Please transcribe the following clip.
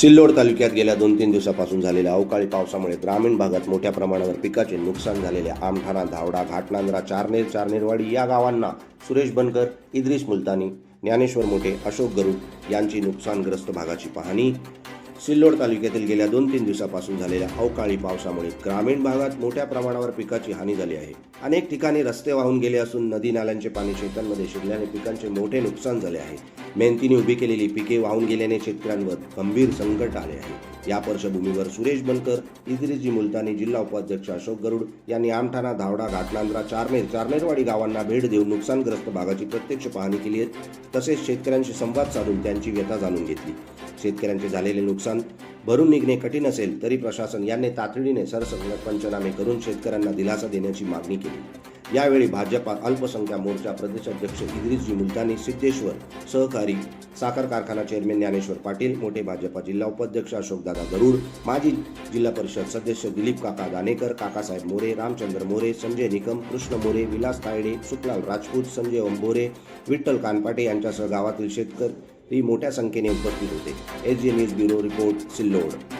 सिल्लोड तालुक्यात गेल्या दोन तीन दिवसापासून झालेल्या अवकाळी पावसामुळे ग्रामीण भागात मोठ्या प्रमाणावर पिकाचे नुकसान झालेले आमठाणा धावडा घाटनांद्रा चारनेर चारनेरवाडी या गावांना सुरेश बनकर इद्रिस मुलतानी ज्ञानेश्वर मोठे अशोक गरुड यांची नुकसानग्रस्त भागाची पाहणी. सिल्लोड तालुक्यातील गेल्या दोन तीन दिवसापासून झालेल्या अवकाळी पावसामुळे ग्रामीण भागात मोठ्या प्रमाणावर पिकाची हानी झाली आहे. अनेक ठिकाणी रस्ते वाहून गेले असून नदी नाल्यांचे पाणी शेतांमध्ये शिरल्याने पिकांचे मोठे नुकसान झाले आहे. मेहनतीने उभी केलेली पिके वाहून गेल्याने शेतकऱ्यांवर गंभीर संकट आले आहे. या पार्श्वभूमीवर सुरेश बनकर इद्रिजी मुलतानी जिल्हा उपाध्यक्ष अशोक गरुड यांनी आमठाणा धावडा घाटनांद्रा चारनेर चारनेरवाडी गावांना भेट देऊन नुकसानग्रस्त भागाची प्रत्यक्ष पाहणी केली आहे. तसेच शेतकऱ्यांशी संवाद साधून त्यांची व्यथा जाणून घेतली. शेतकऱ्यांचे झालेले नुकसान भरून निघणे कठीण असेल तरी प्रशासन यांनी तातडीने सरसकट पंचनामे करून शेतकऱ्यांना दिलासा देण्याची मागणी केली. यावेळी भाजपा अल्पसंख्या मोर्चा प्रदेशाध्यक्ष इद्रिसजी मुलतानी सिद्धेश्वर सहकारी साखर कारखाना चेअरमॅन ज्ञानेश्वर पाटील मोठे भाजपा जिल्हा उपाध्यक्ष अशोकदादा गरुड माजी जिल्हा परिषद सदस्य दिलीप काका दानेकर काकासाहेब मोरे रामचंद्र मोरे संजय निकम कृष्ण मोरे विलास तायडे सुखलाल राजपूत संजय ओंबोरे विठ्ठल कानपाटे यांच्यासह गावातील शेतकरी मोठ्या संख्येने उपस्थित होते. S G news bureau report Sillod.